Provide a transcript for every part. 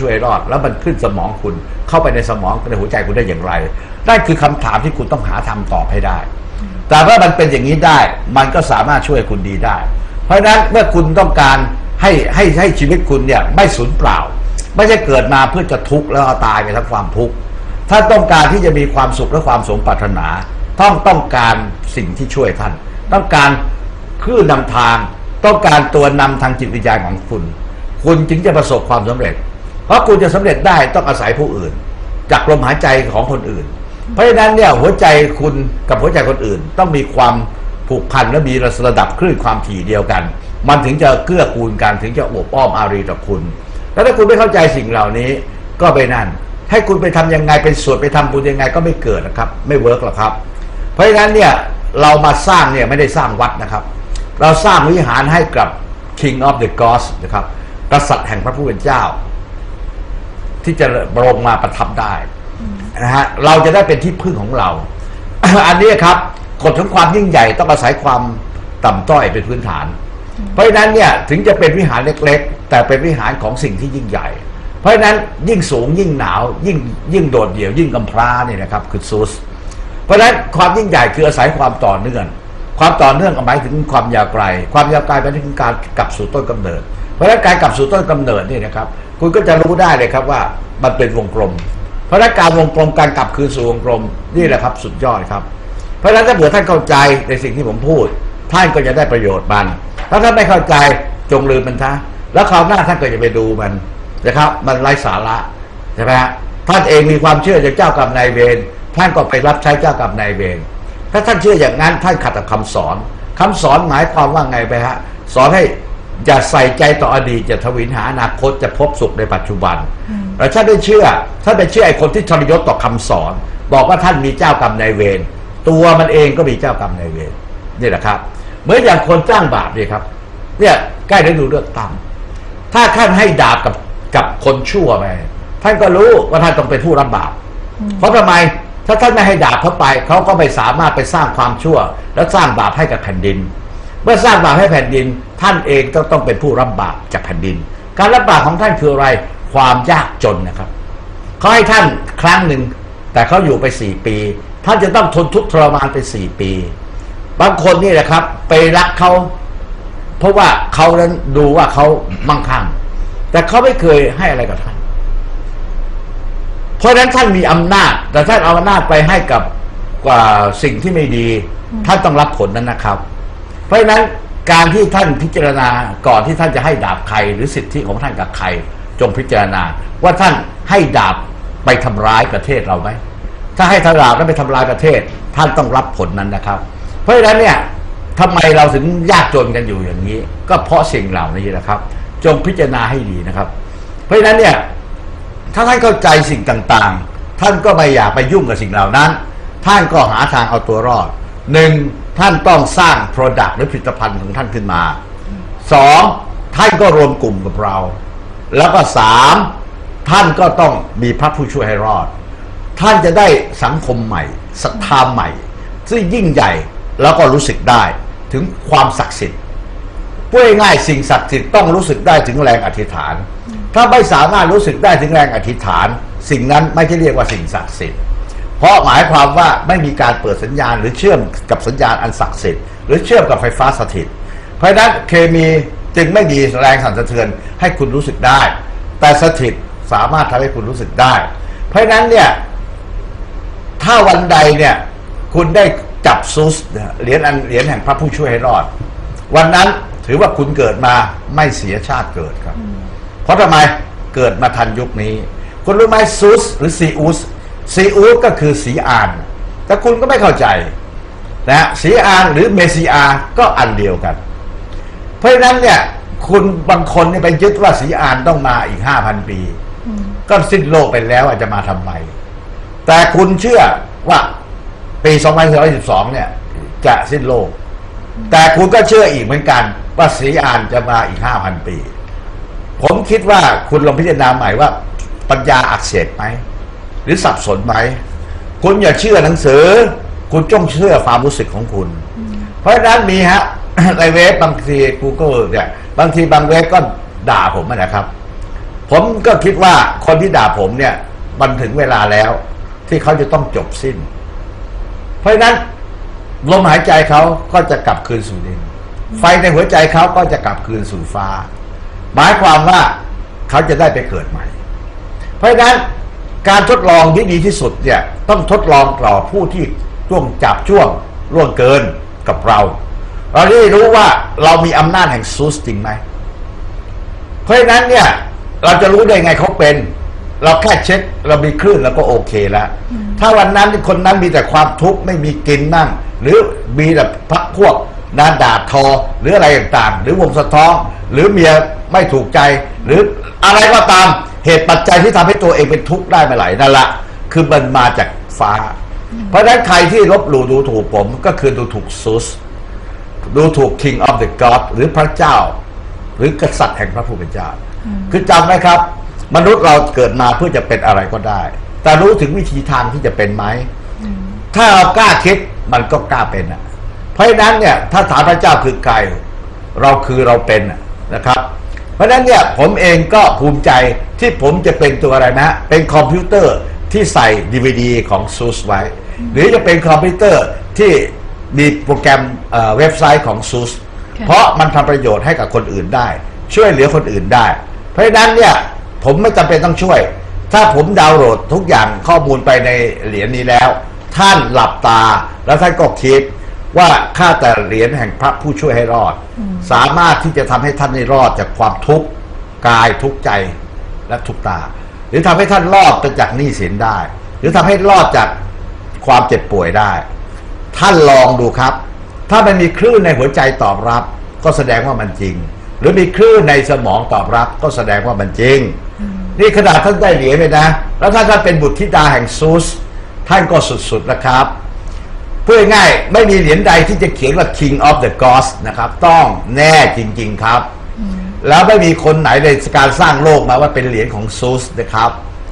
ช่วยรอด แล้วมันขึ้นสมองคุณเข้าไปในสมองในหัวใจคุณได้อย่างไรนั่นคือคำถามที่คุณต้องหาทำตอบให้ได้ แต่ว่ามันเป็นอย่างนี้ได้ มันก็สามารถช่วยคุณดีได้ เพราะฉะนั้นเมื่อคุณต้องการให้ให้ให้ชีวิตคุณเนี่ยไม่สูญเปล่า ไม่ใช่เกิดมาเพื่อจะทุกข์แล้วเอาตายไปทั้งความทุกข์ถ้าต้องการที่จะมีความสุขและความสมปรารถนา ต้องต้องการสิ่งที่ช่วยท่าน ต้องการคลื่นนำทาง ต้องการตัวนำทางจิตวิญญาณของคุณ คุณจึงจะประสบความสำเร็จ เพราะคุณจะสำเร็จได้ต้องอาศัยผู้อื่น จากลมหายใจของคนอื่น เพราะฉะนั้นเนี่ยหัวใจคุณกับหัวใจคนอื่น ต้องมีความผูกพันและมีระดับคลื่นความถี่เดียวกัน มันถึงจะเกื้อกูลกันถึงจะโอบอ้อมอารีต่อคุณ แล้วถ้าคุณไม่เข้าใจสิ่งเหล่านี้ก็ไปนั่น ให้คุณไปทำยังไงเป็นสวดไปทำบุญยังไงก็ไม่เกิดนะครับ ไม่เวิร์กหรอกครับ เพราะฉะนั้นเนี่ยเรามาสร้างเนี่ยไม่ได้สร้างวัดนะครับ เราสร้างวิหารให้กับ King of the Gods นะครับกษัตริย์แห่งพระผู้เป็นเจ้า ที่จะลงมาประทับได้นะฮะเราจะได้เป็นที่พึ่งของเรา อันนี้ครับกฎของความยิ่งใหญ่ต้องอาศัยความต่ำต้อยเป็นพื้นฐาน เพราะฉะนั้นเนี่ยถึงจะเป็นวิหารเล็ก ๆ แต่เป็นวิหารของสิ่งที่ยิ่งใหญ่ เพราะฉะนั้นยิ่งสูงยิ่งหนาว ยิ่งยิ่งโดดเดี่ยว ยิ่งกำพร้าเนี่ยนะครับคือซูสเพราะฉะนั้นความยิ่งใหญ่คืออาศัยความต่อเนื่องความต่อเนื่องหมายถึงความยาวไกล ความยาวไกลหมายถึงการกลับสู่ต้นกำเนิด เพราะฉะนั้นการกลับสู่ต้นกำเนิดนี่นะครับ คุณก็จะรู้ได้เลยครับว่ามันเป็นวงกลม เพราะนั้นการวงกลมการกลับคืนสู่วงกลมนี่แหละครับ สุดยอดครับ เพราะฉะนั้นถ้าเผื่อท่านเข้าใจในสิ่งที่ผมพูด ท่านก็จะได้ประโยชน์มันถ้าท่านไม่เข้าใจจงลืมมันซะแล้วคราวหน้าท่านก็จะไปดูมันนะครับ มันไร้สาระใช่ไหมฮะท่านเองมีความเชื่อจากเจ้ากรรมนายเวรท่านก็ไปรับใช้เจ้ากรรมนายเวรถ้าท่านเชื่ออย่างนั้นท่านขัดกับคำสอนคำสอนหมายความว่าไงไปฮะสอนให้ อย่าใส่ใจต่ออดีตจะทวินหาอนาคตจะพบสุขในปัจจุบันแต่ท่านได้เชื่อท่านไปเชื่อไอ้คนที่ทรยศต่อคำสอน บอกว่าท่านมีเจ้ากรรมนายเวรตัวมันเองก็มีเจ้ากรรมนายเวรนี่แหละครับ เหมือนอย่างคนจ้างบาปเนี่ยครับ เนี่ยใกล้ได้ดูเลือกตั้งถ้าท่านให้ดาบกับกับคนชั่วไปท่านก็รู้ว่าท่านต้องเป็นผู้รับบาปเพราะทำไมถ้าท่านไม่ให้ดาบเข้าไปเขาก็ไม่สามารถไปสร้างความชั่ว และสร้างบาปให้กับแผ่นดิน เมื่อสร้างบาปให้แผ่นดิน ท่านเองก็ต้องเป็นผู้รับบาปจากแผ่นดิน การรับบาปของท่านคืออะไรความยากจนนะครับเขาให้ท่านครั้งหนึ่งแต่เขาอยู่ไปสี่ปี ท่านจะต้องทนทุกข์ทรมานไปสี่ปี บางคนนี่แหละครับ ไปรักเขาเพราะว่าเขานั้นดูว่าเขามั่งคั่งแต่เขาไม่เคยให้อะไรกับท่าน เพราะฉะนั้นท่านมีอำนาจ แต่ท่านเอาอำนาจไปให้กับกว่าสิ่งที่ไม่ดี ท่านต้องรับผลนั้นนะครับ เพราะฉะนั้นการที่ท่านพิจารณาก่อนที่ท่านจะให้ดาบใคร หรือสิทธิของท่านกับใคร จงพิจารณา ว่าท่านให้ดาบไปทำร้ายประเทศเราไหมถ้าให้ทดาบแล้วไปทำลายประเทศ ท่านต้องรับผลนั้นนะครับ เพราะฉะนั้นเนี่ยทำไมเราถึงยากจนกันอยู่อย่างนี้ ก็เพราะสิ่งเหล่านี้นะครับ จงพิจารณาให้ดีนะครับ เพราะฉะนั้นเนี่ยถ้าท่านเข้าใจสิ่งต่างๆ ท่านก็ไม่อยากไปยุ่งกับสิ่งเหล่านั้น ท่านก็หาทางเอาตัวรอด หนึ่งท่านต้องสร้าง Product หรือผลิตภัณฑ์ของท่านขึ้นมาสองท่านก็รวมกลุ่มกับเรา แล้วก็สามท่านก็ต้องมีพระผู้ช่วยให้รอด ท่านจะได้สังคมใหม่ศรัทธาใหม่ ซึ่งยิ่งใหญ่แล้วก็รู้สึกได้ถึงความศักดิ์สิทธิ์พูดง่ายๆสิ่งศักดิ์สิทธิ์ต้องรู้สึกได้ถึงแรงอธิษฐาน ถ้าไม่สามารถรู้สึกได้ถึงแรงอธิษฐาน สิ่งนั้นไม่ใช่เรียกว่าสิ่งศักดิ์สิทธิ์ เพราะหมายความว่าไม่มีการเปิดสัญญาณ หรือเชื่อมกับสัญญาณอันศักดิ์สิทธิ์หรือเชื่อมกับไฟฟ้าสถิต เพราะนั้นเคมีจึงไม่มีแรงสั่นสะเทือนให้คุณรู้สึกได้ แต่สถิตสามารถทำให้คุณรู้สึกได้ เพราะนั้นเนี่ยถ้าวันใดเนี่ยคุณได้จับซุสเนี่ยเหรียญอันเหรียญแห่งพระผู้ช่วยให้รอด วันนั้นถือว่าคุณเกิดมาไม่เสียชาติเกิดครับ เพราะทำไมเกิดมาทันยุคนี้ คุณรู้ไหมซุสหรือซีอุส ซีอุสก็คือสีอาน แต่คุณก็ไม่เข้าใจนะสีอานหรือเมซีอาก็อันเดียวกัน เพราะฉะนั้นเนี่ยคุณบางคนเนี่ยไปยึดว่าสีอานต้องมาอีกห้าพันปี ก็สิ้นโลกไปแล้วอาจจะมาทำไม แต่คุณเชื่อว่าปี2412เนี่ย จะสิ้นโลก แต่คุณก็เชื่ออีกเหมือนกัน ว่าสีอานจะมาอีก5,000ปี ผมคิดว่าคุณลองพิจารณาใหม่ว่าปัญญาอักเสบไหม หรือสับสนไหมคุณอย่าเชื่อหนังสือ คุณจงเชื่อความรู้สึกของคุณ เพราะฉะนั้นมีฮะในเว็บบางที Google เนี่ย บางทีบางเว็บก็ด่าผมนะครับ ผมก็คิดว่าคนที่ด่าผมเนี่ย มันถึงเวลาแล้ว ที่เขาจะต้องจบสิ้น เพราะฉะนั้นลมหายใจเขาก็จะกลับคืนสู่ดิน ไฟในหัวใจเขาก็จะกลับคืนสู่ฟ้า หมายความว่าเขาจะได้ไปเกิดใหม่ เพราะฉะนั้น การทดลองที่ดีที่สุดเนี่ยต้องทดลองต่อผู้ที่ร่วงจับช่วงร่วงเกินกับเรา เราได้รู้ว่าเรามีอำนาจแห่งซูสจริงไหมเพราะฉะนั้นเนี่ยเราจะรู้ได้ไงเขาเป็น เราแค่เช็คเรามีคลื่นแล้วก็โอเคแล้ว ถ้าวันนั้นคนนั้นมีแต่ความทุกข์ไม่มีกินนั่ง หรือมีแต่พักพวกนานด่าทอหรืออะไรต่างๆ หรือวงสะท้อนหรือเมียไม่ถูกใจ หรืออะไรก็ตาม เหตุปัจจัยที่ทำให้ตัวเองเป็นทุกข์ได้มื่อไหร่นั่นละคือมันมาจากฟ้า เพราะฉะนั้นใครที่ลบหลู่ดูถูกผมก็คือดูถูกซุสดูถูก King of the God หรือพระเจ้า หรือกษัตริย์แห่งพระผู้เป็นเจ้า คือจำไหมครับ มนุษย์เราเกิดมาเพื่อจะเป็นอะไรก็ได้ แต่รู้ถึงวิธีทางที่จะเป็นไหม ถ้าเรากล้าคิดมันก็กล้าเป็นอะ เพราะฉะนั้นเนี่ยถ้าถามพระเจ้าคือใครเราคือเราเป็นนะครับ ราะฉะนั้นเนี่ยผมเองก็ภูมิใจที่ผมจะเป็นตัวอะไรนะ เป็นคอมพิวเตอร์ที่ใส่ DVD ของซูสไว้ หรือจะเป็นคอมพิวเตอร์ที่มีโปรแกรมเอ่อเว็บไซต์ของซูสค่ะเพราะมันทำประโยชน์ให้กับคนอื่นได้ ช่วยเหลือคนอื่นได้ เพราะฉะนั้นเนี่ยผมไม่จำเป็นต้องช่วย ถ้าผมดาวน์โหลดทุกอย่างข้อมูลไปในเหรียญนี้แล้ว ท่านหลับตาแล้วท่านก็คิด ว่าข้าแต่เหรียญแห่งพระผู้ช่วยให้รอด สามารถที่จะทำให้ท่านได้รอดจากความทุกข์กายทุกข์ใจและทุกข์ตา หรือทำให้ท่านรอดไปจากหนี้สินได้ หรือทำให้รอดจากความเจ็บป่วยได้ ท่านลองดูครับ ถ้ามันมีคลื่นในหัวใจตอบรับ ก็แสดงว่ามันจริง หรือมีคลื่นในสมองตอบรับ ก็แสดงว่ามันจริง นี่ขนาดท่านได้เหรียญเลยนะ แล้วถ้าท่านเป็นบุตรธิดาแห่งซูส ท่านก็สุดๆนะครับเพื่อง่ายๆไม่มีเหรียญใดที่จะเขียนว่า King of the Gods นะครับ ต้องแน่จริง ๆครับ แล้วไม่มีคนไหนในการสร้างโลกมาว่าเป็นเหรียญของซูสนะครับ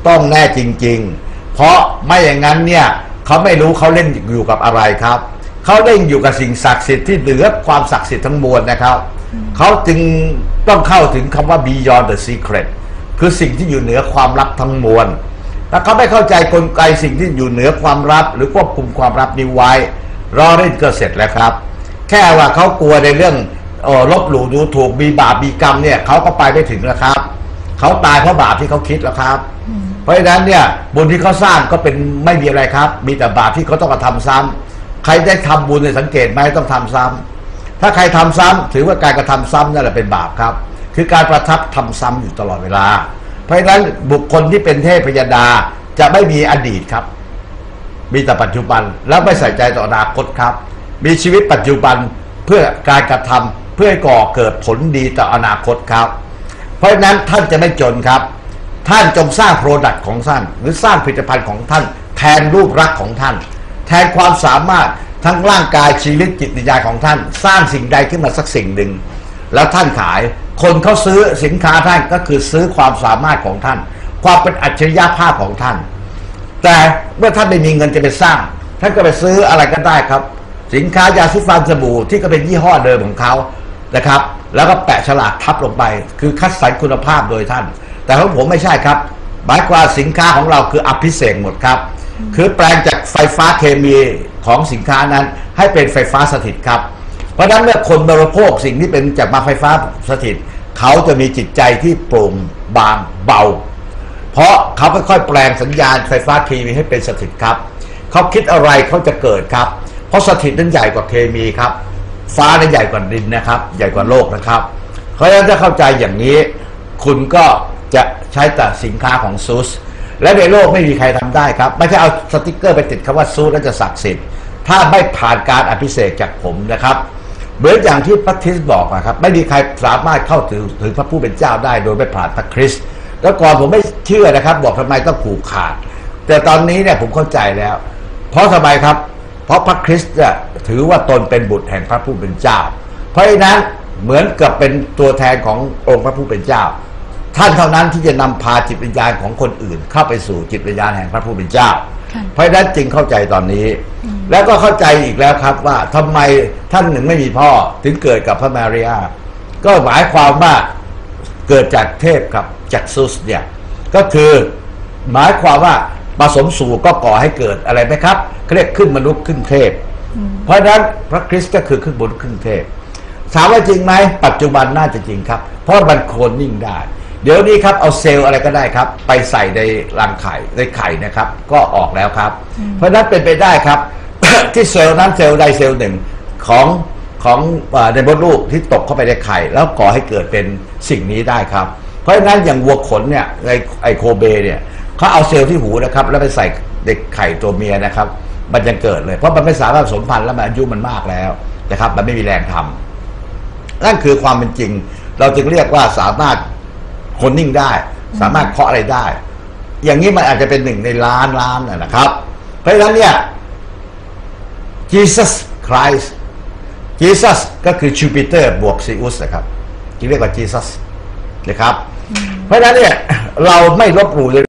ต้องแน่จริง ๆ เพราะไม่อย่างนั้นเนี่ยเขาไม่รู้เขาเล่นอยู่กับอะไรครับเขาเล่นอยู่กับสิ่งศักดิ์สิทธิ์ที่เหนือความศักดิ์สิทธิ์ทั้งมวลนะครับเขาจึงต้องเข้าถึงคำว่า beyond the secret คือสิ่งที่อยู่เหนือความลับทั้งมวล ถ้าเขาไม่เข้าใจกลไกสิ่งที่อยู่เหนือความลับ หรือควบคุมความลับนี้ไว้ รอเล่นก็เสร็จแล้วครับ แค่ว่าเขากลัวในเรื่องออลบหลู่ดูถูกมีบาปมีกรรมเนี่ยเขาก็ไปไม่ถึงแล้วครับเขาตายเพราะบาปที่เขาคิดแล้วครับ เพราะฉะนั้นเนี่ยบุญที่เขาสร้างก็เป็นไม่มีอะไรครับ มีแต่บาปที่เขาต้องกระทำซ้ำใครได้ทำบุญเนี่ยสังเกตไหมต้องทำซ้ำถ้าใครทำซ้ำถือว่าการกระทำซ้ำนั่นแหละเป็นบาปครับ คือการประทับทำซ้ำอยู่ตลอดเวลา เพราะฉะนั้นบุคคลที่เป็นเทพพยดาจะไม่มีอดีตครับ มีแต่ปัจจุบันแล้วไม่ใส่ใจต่ออนาคตครับ มีชีวิตปัจจุบันเพื่อการกระทำเพื่อก่อเกิดผลดีต่ออนาคตครับ เพราะฉะนั้นท่านจะไม่จนครับ ท่านจงสร้างโปรดักต์ของท่าน หรือสร้างผลิตภัณฑ์ของท่าน แทนรูปรักษ์ของท่าน แทนความสามารถทั้งร่างกายชีวิตจิตวิญญาณของท่าน สร้างสิ่งใดขึ้นมาสักสิ่งหนึ่งแล้วท่านขาย คนเขาซื้อสินค้าท่านก็คือซื้อความสามารถของท่าน ความเป็นอัจฉริยภาพของท่าน แต่เมื่อท่านไม่มีเงินจะไปสร้าง ท่านก็ไปซื้ออะไรก็ได้ครับ สินค้ายาสีฟันสบู่ที่ก็เป็นยี่ห้อเดิมของเขานะครับ แล้วก็แปะฉลากทับลงไป คือคัดสรรคุณภาพโดยท่าน แต่ของผมไม่ใช่ครับหมายความสินค้าของเราคืออภิเษกหมดครับ คือแปลงจากไฟฟ้าเคมีของสินค้านั้น ให้เป็นไฟฟ้าสถิตครับ เพราะฉะนั้นเมื่อคนบริโภคสิ่งที่เป็นจากมาไฟฟ้าสถิต เขาจะมีจิตใจที่โปร่งบางเบา เพราะเขาค่อยๆแปลงสัญญาณไฟฟ้าเคมีให้เป็นสถิตครับ เขาคิดอะไรเขาจะเกิดครับ เพราะสถิตนั้นใหญ่กว่าเคมีครับ ฟ้านั้นใหญ่กว่าดินนะครับ ใหญ่กว่าโลกนะครับ เพราะฉะนั้นถ้าเข้าใจอย่างนี้ คุณก็จะใช้แต่สินค้าของซูสและในโลกไม่มีใครทำได้ครับ ไม่ใช่เอาสติกเกอร์ไปติดคำว่าซูสแล้วจะศักดิ์สิทธิ์ถ้าไม่ผ่านการอภิเษกจากผมนะครับ เหมือนอย่างที่พระคริสต์บอกนะครับ ไม่มีใครสามารถเข้าถึงถึงพระผู้เป็นเจ้าได้โดยไม่ผ่านพระคริสต์แล้วก่อนผมไม่เชื่อนะครับ บอกทำไมต้องผูกขาด แต่ตอนนี้เนี่ยผมเข้าใจแล้ว เพราะทำไมครับ เพราะพระคริสต์ถือว่าตนเป็นบุตรแห่งพระผู้เป็นเจ้า เพราะฉะนั้นเหมือนกับเป็นตัวแทนขององค์พระผู้เป็นเจ้า ท่านเท่านั้นที่จะนำพาจิตวิญญาณของคนอื่น เข้าไปสู่จิตวิญญาณแห่งพระผู้เป็นเจ้า เพราะฉะนั้นจึงเข้าใจตอนนี้ แล้วก็เข้าใจอีกแล้วครับว่าทำไมท่านหนึ่งไม่มีพ่อถึงเกิดกับพระมาริอาก็หมายความว่าเกิดจากเทพครับจากซุสเนี่ยก็คือหมายความว่าผสมสู่ก็ก่อให้เกิดอะไรไหมครับเขาเรียกขึ้นมนุษย์ขึ้นเทพ เพราะฉะนั้นพระคริสต์ก็คือขึ้นบนขึ้นเทพถามว่าจริงไหมปัจจุบันน่าจะจริงครับ เพราะมันโคลนนิ่งได้ เดี๋ยวนี้ครับเอาเซลล์อะไรก็ได้ครับ ไปใส่ในรังไข่ในไข่นะครับ ก็ออกแล้วครับ เพราะฉะนั้นเป็นไปได้ครับ ที่เซลล์นั้นเซลล์ใดเซลล์หนึ่งของของอ่าในมดลูกที่ตกเข้าไปในไข่ แล้วก่อให้เกิดเป็นสิ่งนี้ได้ครับ เพราะฉะนั้นอย่างวัวขนเนี่ยไอไอโคเบเนี่ยเขาเอาเซลล์ที่หูนะครับ แล้วไปใส่เด็กไข่ตัวเมียนะครับ มันจะเกิดเลย เพราะมันไม่สามารถผสมพันธุ์แล้วมันอายุมันมากแล้วนะครับ มันไม่มีแรงทำนั่นคือความเป็นจริง เราจึงเรียกว่าสามารถ คนนิ่งได้ สามารถเคาะอะไรได้ อย่างนี้มันอาจจะเป็นหนึ่งในล้านล้านนะนะครับ เพราะฉะนั้นเนี่ย Jesus Christ Jesus ก็คือ Jupiter บวกซีอุสนะครับที่เรียกว่า Jesus นะครับ เพราะฉะนั้นเนี่ย เราไม่ลบหลู่เลย